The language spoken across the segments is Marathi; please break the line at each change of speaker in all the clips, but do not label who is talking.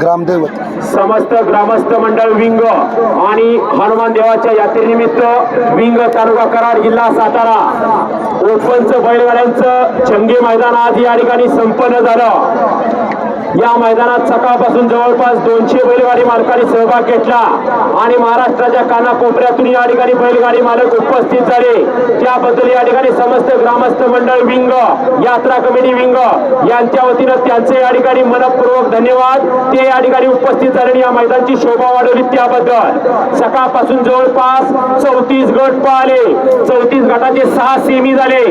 ग्रामदैवत.
समस्त ग्रामस्थ मंडळ विंग आणि हनुमान देवाच्या यात्रेनिमित्त विंग तालुका कराड जिल्हा सातारा. ओपनचं बैलगाड्यांचं चंगे मैदान आज या ठिकाणी संपन्न झालं. या मैदानात सकाळपासून जवळपास दोनशे बैलगाडी मालकांनी सहभाग घेतला. आणि महाराष्ट्राच्या कानाकोपऱ्यातून या ठिकाणी बैलगाडी मालक उपस्थित झाले. त्याबद्दल या ठिकाणी समस्त ग्रामस्थ मंडळ विंग यात्रा कमिटी विंग यांच्या वतीनं त्यांचे या ठिकाणी मनपूर्वक धन्यवाद. ते या ठिकाणी उपस्थित झाले आणि या मैदानाची शोभा वाढवली त्याबद्दल. सकाळपासून जवळपास चौतीस गट पाहिले. चौतीस गटाचे सहा सेमी झाले.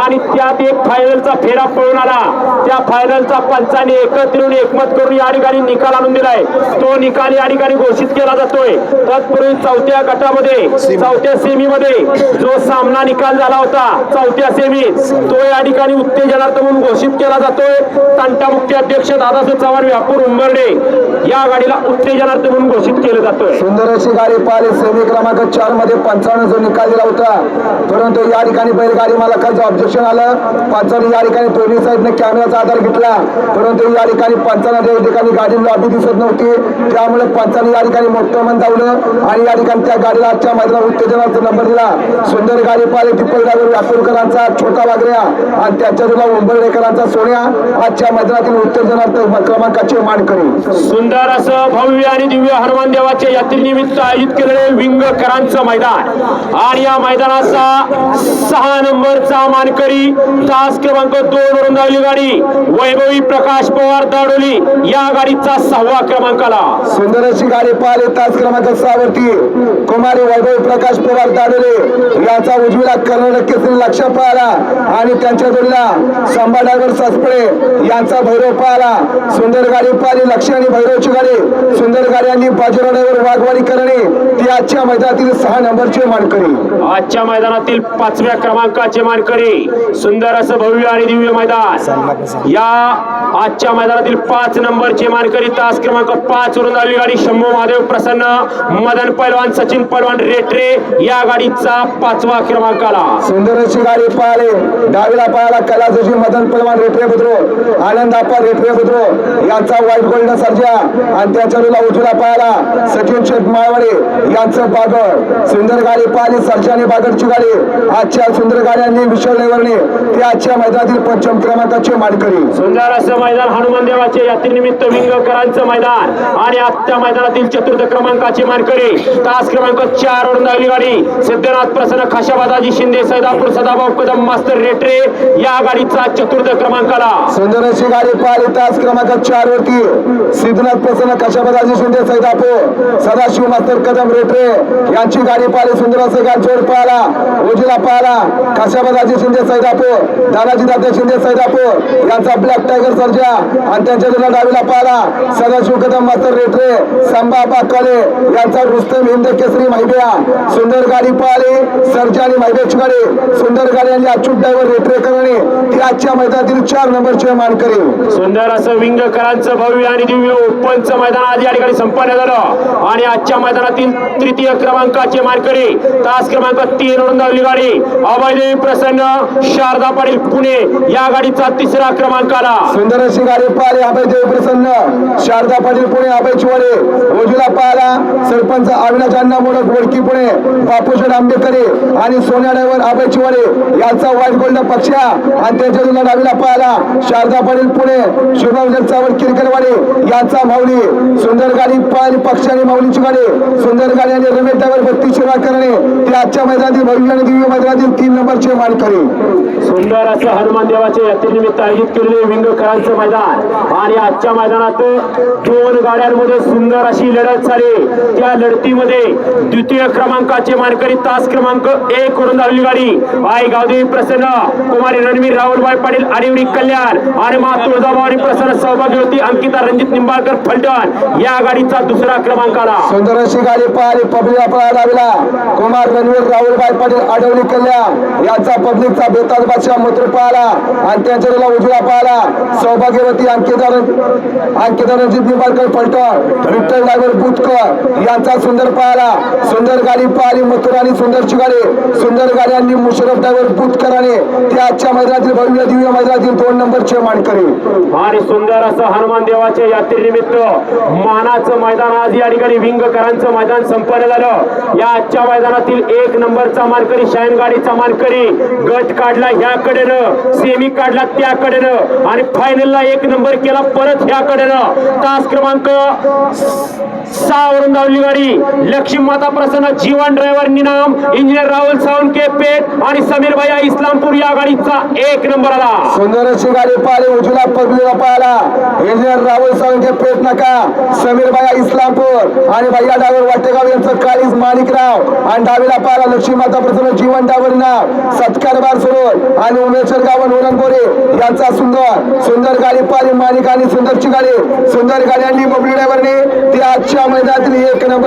आणि त्यात एक फायनलचा फेरा पळून आला. त्या फायनलचा पंचाने एकत्र येऊन एकमत करून या ठिकाणी निकाल आणून दिलाय. तो निकाल या ठिकाणी घोषित केला जातोय. तत्पूर्वी चौथ्या गटामध्ये चौथ्या सेमीमध्ये जो सामना निकाल झाला होता चौथ्या सेमीत तो या ठिकाणी उत्तेजनार्थ म्हणून घोषित केला जातोय. तंटा मुख्य अध्यक्ष दादासाहेब चव्हाण व्यापूर उंबर्डे या गाडीला उत्तेजनार्थ म्हणून घोषित केलं जातोय.
सुंदर अशी गाडी पाहिली सेमी क्रमांक चारमध्ये पंचावन्न जो निकाल दिला होता. परंतु या ठिकाणी बैलगाडी मालकांचं ऑब्जेक्शन आलं. पंचावन्न या ठिकाणी दोन्ही साईडने कॅमेराचा आधार घेतला. परंतु या ठिकाणी पंचावन्न या ठिकाणी गाडी लॉबी दिसत नव्हती. त्यामुळे पंचावन्न या ठिकाणी मोठं मन धावलं आणि या ठिकाणी त्या गाडीला आजच्या मैदानात उत्तेजनाचा नंबर दिला. सुंदर गाडी पाहिली टिप्पल ड्रायव्हर व्यापूरकरांचा छोटा वागऱ्या आणि त्याच्या तुला उंबरडेकरांचा सोन्या. आजच्या मैदानातील उत्तेजनार्थ क्रमांकाचे मानकरी.
सुंदर असं भव्य आणि दिव्य हनुमान देवाच्या यात्रेनिमित्त आयोजित केलेले विंगकरांचं मैदान. आणि या मैदानाचा सहा नंबरचा मानकरी तास क्रमांक दोन वरून धावली गाडी. वैभवी प्रकाश पवार दाडोली या गाडीचा सहावा क्रमांकाला
सुंदर अशी गाडी पाहिली तास क्रमांक सहा वरती. कुमारी वैभव प्रकाश पवार दाडोले याचा उजवीला कर्नाटक केसरी लक्ष पाहिला आणि त्यांच्या जोडीला संभा ड्रायव्हर यांचा भैरव पाहिला. सुंदर गाडी पाहिली लक्ष आणि भैरव गाडी सुंदर गाड्यांनी बाजीराव ड्रायव्हर करणे ती आजच्या मैदानातील सहा नंबरचे मानकरी.
आजच्या मैदानातील पाचव्या क्रमांकाचे मानकरी सुंदर असं भव्य आणि दिव्य मैदान. या आजच्या मैदानातील पाच नंबरचे मानकरी तास क्रमांक पाच वरून आली गाडी शंभू महादेव प्रसन्न मदन पैलवान सचिन पैलवान रेटरे या गाडीचा पाचवा क्रमांकाला
सुंदर अशी गाडी पाहिले डावीला पाहायला कैलासजी मदन पलवान रेटरे बुद्रो आनंद आपा रेटरे बुद्रो यांचा व्हाईट गोल्ड सर्जा आणि त्याच्या वेळेला उजव्या पाहायला सचिन शेठ माळवाडे यांचं बागड. सुंदर गाडी पाहिली सर्जा आणि बागडची गाडी. आजच्या सुंदर गाड्यांनी विशाल ड्रायव्हरने ते आजच्या मैदानातील पंचम क्रमांकाचे मानकरी.
सुंदर असं मैदान हनुमान देवाच्या यात्रेनिमित्त विंगकरांचं मैदान आणि आजच्या मैदानातील चतुर्थ क्रमांकाचे मानकरी. तास क्रमांक चार वरून धावली गाडी. सिद्धनाथ प्रसन्न खाशाबादाजी शिंदे सैदापूर सदाभाऊ कदम मास्तर रेटरे या गाडीचा चतुर्थ क्रमांकाला.
सुंदर अशी गाडी पाहिली तास क्रमांक चार वरती. सिद्धनाथ प्रसन्न कशापदाजी शिंदे सैदापूर सदाशिव मास्तर कदम रेटरे यांची गाडी पाहिली. सुंदर असं गाडी जोड पाहिला. उजला पाहिला. कशापदाजी शिंदे सैदापूर. दादाजी दादा शिंदे सैदापूर. यांचा ब्लॅक टायगर सर्जा. आणि त्यांच्या जोडीला डावीला पाहिला सदाशिव कदम मास्तर रेटरे संभा पाकाले यांचा रुस्तम हिंद केसरी माहिब्या सुंदर गाडी पाहिली सर्जा आणि माहिब्याची गाडी सुंदर गाडी आणि अच्युत ड्रायव्हर रेटरे करणे. ती आजच्या मैदानातील चार नंबरचे मानकरी.
सुंदर असं विंगकरांचं भव्य आणि दिव्य ओपनचं मैदान आज या ठिकाणी संपन्न झालं. आणि आजच्या मैदानातील तृतीय क्रमांकाचे मानकरी तास क्रमांक तीन वरून धावली गाडी. अभयदेवी प्रसन्न शारदा पाटील पुणे या गाडीचा तिसरा क्रमांकाला.
सुंदर अशी गाडी पाहिली अभय देव प्रसन्न. शारदा पाटील पुणे अभय चिवाडे ओजूला पाहिला सरपंच अविनाश अण्णा मोडक वडकी पुणे बापूशेठ आंबेकरे आणि सोन्या ड्रायव्हर अभय चिवाडे यांचा व्हाईट गोल्ड पक्षा आणि त्यांच्या जुना डावीला पाहिला शारदा पाटील पुणे शुभम चावड किरकरवाडे यांचा माऊली. सुंदर गाडी पाहिली पक्ष आणि माऊलीची गाडी. सुंदर गाडी आणि रमेश ड्रायव्हर बत्तीस सेवा करणे. ते आजच्या मैदानातील भव्य आणि दिव्य मैदानातील तीन नंबरचे मानकरी.
सुंदर असं हनुमान देवाचे यात्रेनिमित्त आयोजित केलेले विंगकरांचं मैदान. आणि आजच्या मैदानात दोन गाड्यांमध्ये सुंदर अशी लढत झाली. त्या लढतीमध्ये द्वितीय क्रमांकाचे मानकरी तास क्रमांक एक वरून धावली गाडी. आई गावदेवी प्रसन्न कुमारी रणवीर राहुलबाई पाटील आणि कल्याण आणि मा तुळजाभावानी प्रसन्न सहभागी होती अंकिता रणजित निंबाळकर फलटण. या गाडीचा दुसरा क्रमांक आला.
सुंदर अशी गाडी पाहिली पब्लिक आपला लावला कुमार रणवीर राहुलबाई पाटील आडवली कल्याण यांचा पब्लिकचा बेताज बादशाह मूत्र पाहिला आणि त्यांच्या उजव्या पाहिला सौभाग्यवती अंकिता अंकिता अंकिता रणजित पलटण विठ्ठल ड्रायव्हर बुतकर यांचा सुंदर पाहिला सुंदर गाडी पाहिली मथुरानी सुंदरची गाडी. सुंदर गाडी आणि मुशरफ ड्रायव्हर बुटकराने ते आजच्या मैदानातील भव्य दिव्य मैदानातील दोन नंबरचे मानकरी
आणि सुंदर असं हनुमान देवाच्या यात्रेनिमित्त मानाचं मैदान आज या ठिकाणी विंगकरांचं मैदान संपन्न झालं. या आजच्या मैदानातील एक नंबरचा मानकरी शायन गाडीचा मानकरी गट काढला ह्याकडेनं सेमी काढला त्याकडेनं. आणि फायनलला एक नंबर केला परत याकडेनं तास क्रमांक सहा वरून धावली गाडी. लक्ष्मी माता प्रसन्न जीवन ड्रायव्हर निनाम इंजिनियर राहुल सावंके पेठ आणि समीर भैया इस्लामपूर या गाडीचा एक नंबर आला.
सुंदर अशी गाडी पाहिली उजला पगलीला पाहिला. इंजिनियर राहुल साळुंके पेट नका. समीर बाया इस्लामपूर आणि भैया डावर वाटेगाव यांचं काळीज माणिकराव. आणि डावीला पाहिला लक्ष्मी माता प्रसन्न जीवन डावर नाव सत्कार बार सोडून आणि उमेश्वर गावन उरणपोरे यांचा सुंदर सुंदर गाडी पाहिली गाणी सुंदरची गाडी सुंदर गाडी आणली बबली ड्रायव्हरने ती आजच्या मैदानातील एक नंबर